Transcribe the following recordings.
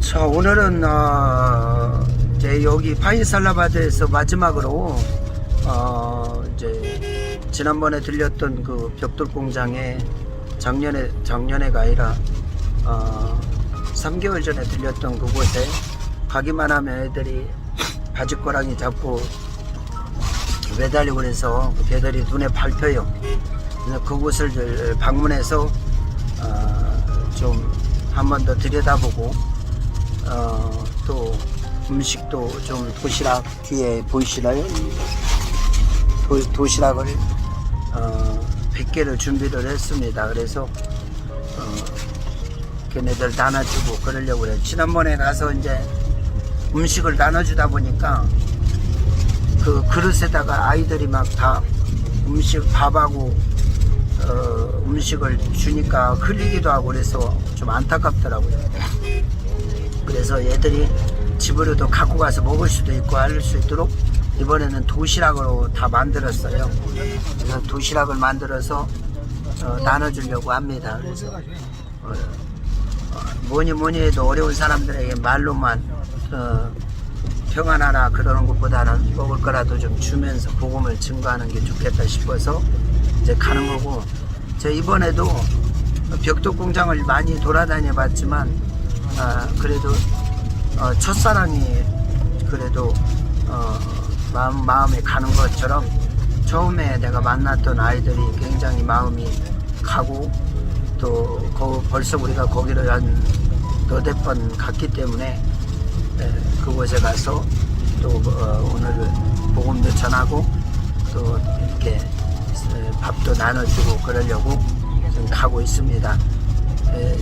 자 오늘은 어, 이제 여기 파인살라바드에서 마지막으로 어, 이제 지난번에 들렸던 그 벽돌 공장에 작년에 작년에가 아니라 어, 3개월 전에 들렸던 그곳에 가기만 하면 애들이 바지꼬랑이 잡고 매달리고 그래서 걔들이 눈에 밟혀요. 그래서 그곳을 방문해서 어, 좀한 번 더 들여다보고 어, 또 음식도 좀 도시락 뒤에 보이시나요? 도, 도시락을 어, 100개를 준비를 했습니다. 그래서 어, 걔네들 나눠주고 그러려고 그래요. 지난번에 가서 이제 음식을 나눠주다 보니까 그 그릇에다가 아이들이 막 다 음식 밥하고 어, 음식을 주니까 흘리기도 하고 그래서 좀 안타깝더라고요. 그래서 얘들이 집으로도 갖고 가서 먹을 수도 있고 할 수 있도록 이번에는 도시락으로 다 만들었어요. 그래서 도시락을 만들어서 어, 나눠주려고 합니다. 그래서 어, 어, 뭐니 뭐니 해도 어려운 사람들에게 말로만 어, 평안하라 그러는 것보다는 먹을 거라도 좀 주면서 복음을 증거하는 게 좋겠다 싶어서 이제 가는 거고 저 이번에도 벽돌 공장을 많이 돌아다녀 봤지만 아, 그래도 어, 첫사랑이 그래도 어, 마음, 마음에 가는 것처럼 처음에 내가 만났던 아이들이 굉장히 마음이 가고 또 거, 벌써 우리가 거기를 한 너댓 번 갔기 때문에 에, 그곳에 가서 또 어, 오늘 복음도 전하고 또 이렇게 에, 밥도 나눠주고 그러려고 지금 가고 있습니다. 에,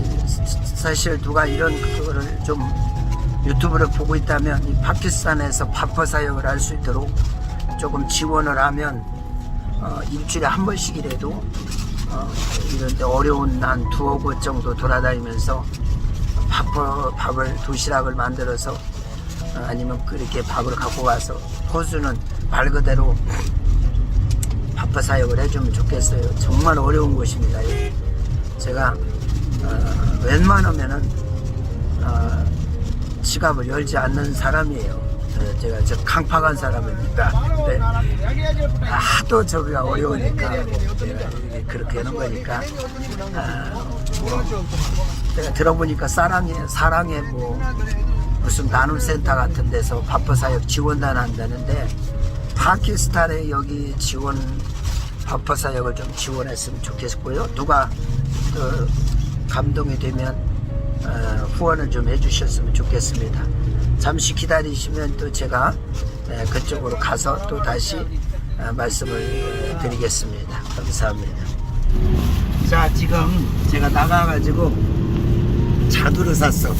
사실 누가 이런 그거를 좀 유튜브를 보고 있다면 이 파키스탄에서 파퍼 사역을 할 수 있도록 조금 지원을 하면 어, 일주일에 한 번씩이라도 어, 이런 데 어려운 한 두어 곳 정도 돌아다니면서 밥을, 밥을 도시락을 만들어서 어, 아니면 그렇게 밥을 갖고 와서 호수는 말 그대로 바빠 사역을 해주면 좋겠어요. 정말 어려운 곳입니다. 여기. 제가 어, 웬만하면은 어, 지갑을 열지 않는 사람이에요. 어, 제가 저 강팍한 사람입니다. 네. 하도 저기가 어려우니까 그렇게 하는 거니까 아, 뭐, 내가 들어보니까 사랑에 사랑에 뭐 무슨 나눔 센터 같은 데서 바빠 사역 지원단 한다는데 파키스탄에 여기 지원 바빠 사역을 좀 지원했으면 좋겠고요. 누가 그 감동이 되면 어, 후원을 좀 해주셨으면 좋겠습니다. 잠시 기다리시면 또 제가 에, 그쪽으로 가서 또 다시 어, 말씀을 에, 드리겠습니다. 감사합니다. 자 지금 제가 나가가지고 자두를 샀어.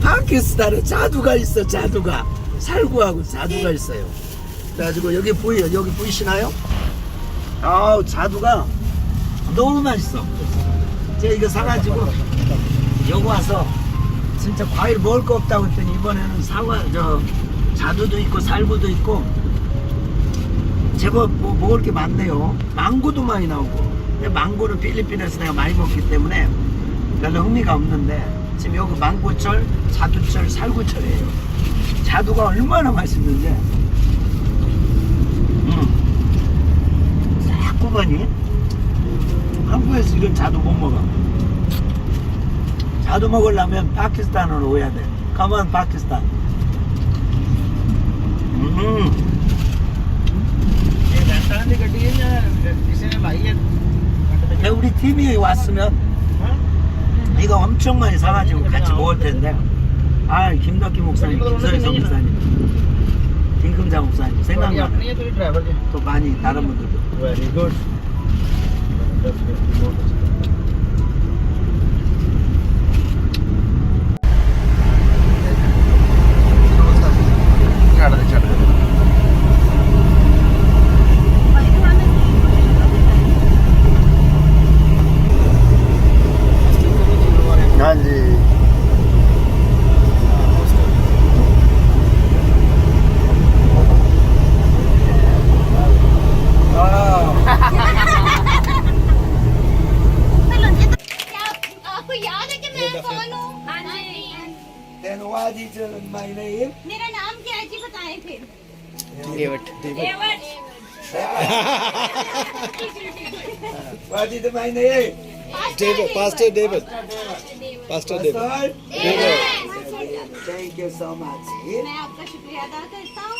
파키스탄에 자두가 있어 자두가 살구하고 자두가 있어요. 그래가지고 여기 보여 여기 보이시나요? 아우 자두가 너무 맛있어. 제가 이거 사가지고 여기 와서 진짜 과일 먹을 거 없다고 했더니 이번에는 사과 저 자두도 있고 살구도 있고 제법 뭐 먹을 게 많네요. 망고도 많이 나오고. 근데 망고는 필리핀에서 내가 많이 먹기 때문에 별로 흥미가 없는데 지금 여기 망고철, 자두철, 살구철이에요. 자두가 얼마나 맛있는지. 음. 자꾸만이 한국에서 이런 자두 못 먹어. 자두 먹으려면 파키스탄으로 오야 돼. 가만 파키스탄. 음. 근데 우리 팀이 왔으면 이거 엄청 많이 사가지고 같이 먹을 텐데. 아, 김덕기 목사님, 김서희성 목사님, 김금자 목사님 생각나. 또 많이 다른 분들도. That is my name मेरा नाम क्या है जी बताएँ फिर। देवट डेविड। माय नेम मैं आपका शुक्रिया अदा करता हूँ।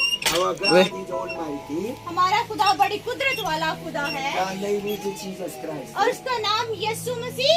हमारा खुदा बड़ी कुदरत वाला खुदा है। और उसका नाम यसु मसीह।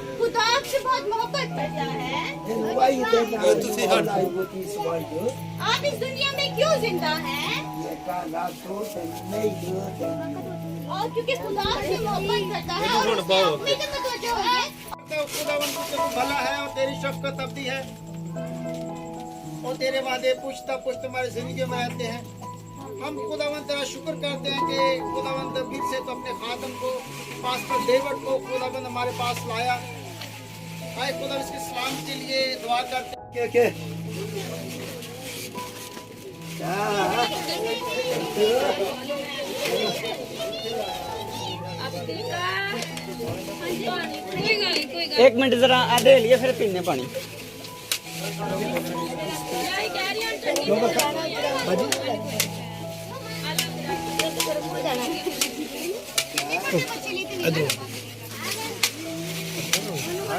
मोहब्बत करता है? आप इस दुनिया में क्यों ज़िंदा हैं? और क्योंकि खुदा आपसे मोहब्बत करता है और उसकी आप में तवज्जो है। तो तू भला है और तेरी शफकत अब्दी है। और तेरे वादे पूछता पूछता हमारे ज़िंदगी में रहते हैं। हम खुदावन तेरा शुक्र करते हैं कि खुदावन फिर से तो अपने खादम को पास्टर डेविड को खुदावन हमारे पास लाया। खुदा इसके सलाम के लिए दुआ करते हैं। okay. Ah, एक मिनट जरा आधे लिए फिर पीने पानी।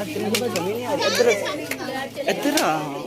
ਇੱਧਰ ਇੱਧਰ ਆ।